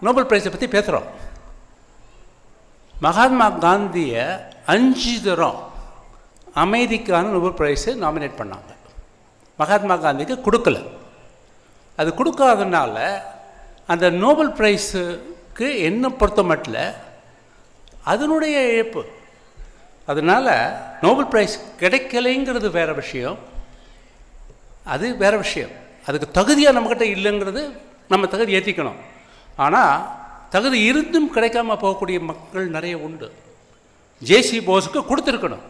Nobel பிரைஸை பற்றி பேசுகிறோம் மகாத்மா காந்தியை அஞ்சு தரம் அமைதிக்கான நோபல் பிரைஸை நாமினேட் பண்ணாங்க. மகாத்மா காந்திக்கு கொடுக்கல. அது கொடுக்காதனால அந்த நோபல் பிரைஸுக்கு என்ன பொறுத்த மட்டில் அதனுடைய இழப்பு. அதனால் நோபல் பிரைஸ் கிடைக்கலைங்கிறது வேற விஷயம். அது வேறு விஷயம். அதுக்கு தகுதியாக நம்மக்கிட்ட இல்லைங்கிறது நம்ம தகுதி ஏற்றிக்கணும் ஆனால் தகுதி இருந்தும் கிடைக்காம போகக்கூடிய மக்கள் நிறைய உண்டு. ஜேசி போஸுக்கு கொடுத்துருக்கணும்.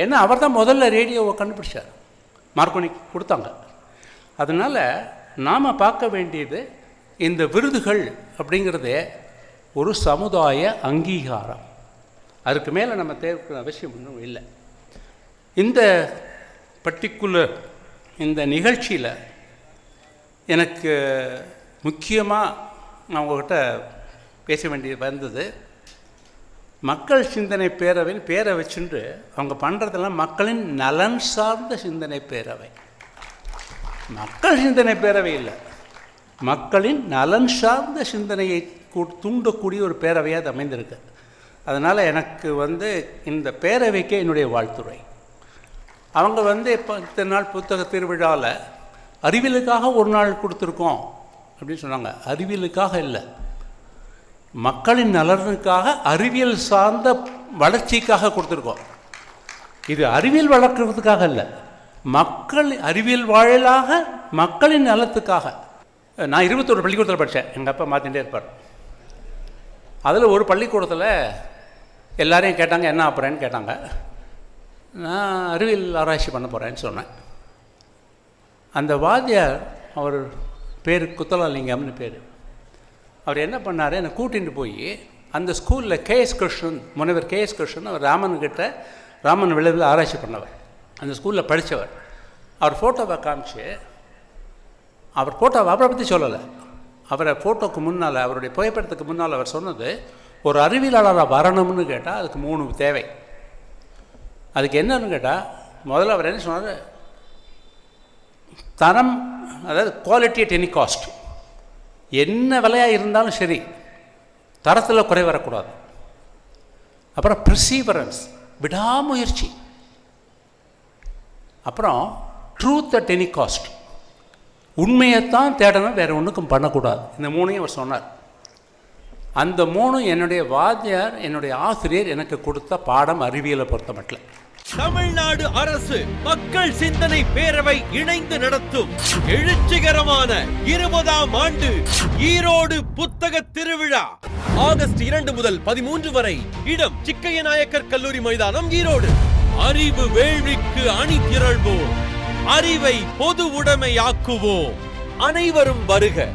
ஏன்னா அவர் தான் முதல்ல ரேடியோவை கண்டுபிடிச்சார். மார்க்கோனிக்கு கொடுத்தாங்க. அதனால் நாம் பார்க்க வேண்டியது இந்த விருதுகள் அப்படிங்கிறதே ஒரு சமுதாய அங்கீகாரம். அதுக்கு மேலே நம்ம தேவைக்கிற அவசியம் ஒன்றும் இல்லை. இந்த பர்டிகுலர் இந்த நிகழ்ச்சியில் எனக்கு முக்கியமாக நான் உங்கள்கிட்ட பேச வேண்டியது வந்தது. மக்கள் சிந்தனை பேரவைன்னு பேரை வச்சுட்டு அவங்க பண்ணுறதெல்லாம் மக்களின் நலன் சார்ந்த சிந்தனை பேரவை. மக்கள் சிந்தனை பேரவை இல்லை. மக்களின் நலன் சார்ந்த சிந்தனையை கூ- தூண்டக்கூடிய ஒரு பேரவையாக அது அமைந்திருக்கு. அதனால் எனக்கு வந்து இந்த பேரவைக்கே என்னுடைய வாழ்த்துறை அவங்க வந்து இப்போ இத்தனை நாள் புத்தக திருவிழாவில் அறிவியலுக்காக ஒரு நாள் கொடுத்துருக்கோம். அப்படின்னு சொன்னாங்க. அறிவியலுக்காக இல்லை. மக்களின் நலனுக்காக அறிவியல் சார்ந்த வளர்ச்சிக்காக கொடுத்துருக்கோம். இது அறிவியல் வளர்க்குறதுக்காக இல்லை. மக்கள் அறிவியல் வாழலாக மக்களின் நலத்துக்காக. நான் இருபத்தொரு பள்ளிக்கூடத்தில் படித்தேன் எங்கள் அப்பா மாற்றிகிட்டே இருப்பார். அதில் ஒரு பள்ளிக்கூடத்தில் எல்லாரையும் கேட்டாங்க என்ன ஆப்புறேன்னு? கேட்டாங்க. நான் அறிவியல் ஆராய்ச்சி பண்ண போகிறேன்னு சொன்னேன். அந்த வாத்தியார் அவர் பேர் குத்தலாலிங்கம்னு பேர். அவர் என்ன பண்ணார்? என்னை கூட்டிகிட்டு போய் அந்த ஸ்கூலில் கேஎஸ் கிருஷ்ணன் முனைவர் கேஎஸ் கிருஷ்ணன் அவர் ராமன்கிட்ட ராமன் விளைவில் ஆராய்ச்சி பண்ணவர். அந்த ஸ்கூலில் படித்தவர் அவர் ஃபோட்டோவை காமிச்சு அவர் ஃபோட்டோவை அவரை பற்றி சொல்லலை. அவரை ஃபோட்டோக்கு முன்னால் அவருடைய புகைப்படத்துக்கு முன்னால் அவர் சொன்னது ஒரு அறிவியலாளராக வரணும்னு கேட்டால் அதுக்கு மூணு தேவை. அதுக்கு என்னன்னு கேட்டால் முதல்ல அவர் என்ன சொன்னார்? தரம் அதாவது குவாலிட்டி அட் எனி காஸ்ட் என்ன விலையாக இருந்தாலும் சரி தரத்தில் குறை வரக்கூடாது. அப்புறம் ப்ரிசீவரன்ஸ் விடாமுயற்சி. அப்புறம் ட்ரூத் அட் எனி காஸ்ட் உண்மையைத்தான் தேடணும் வேறு ஒன்றுக்கும் பண்ணக்கூடாது. இந்த மூணையும் அவர் சொன்னார். அந்த மூணும் என்னுடைய வாத்தியார் என்னுடைய ஆசிரியர் எனக்கு கொடுத்த பாடம் அறிவியலை பொறுத்த மட்டும் தமிழ்நாடு அரசு மக்கள் சிந்தனை பேரவை இணைந்து நடத்தும் எழுச்சிகரமான இருபதாம் ஆண்டு ஈரோடு புத்தக திருவிழா. ஆகஸ்ட் இரண்டு முதல் பதிமூன்று வரை இடம் சிக்கைய நாயக்கர் கல்லூரி மைதானம் ஈரோடு. அறிவு வேள்விக்கு அணி திரள்வோம். அறிவை பொது உடைமையாக்குவோம். அனைவரும் வருக.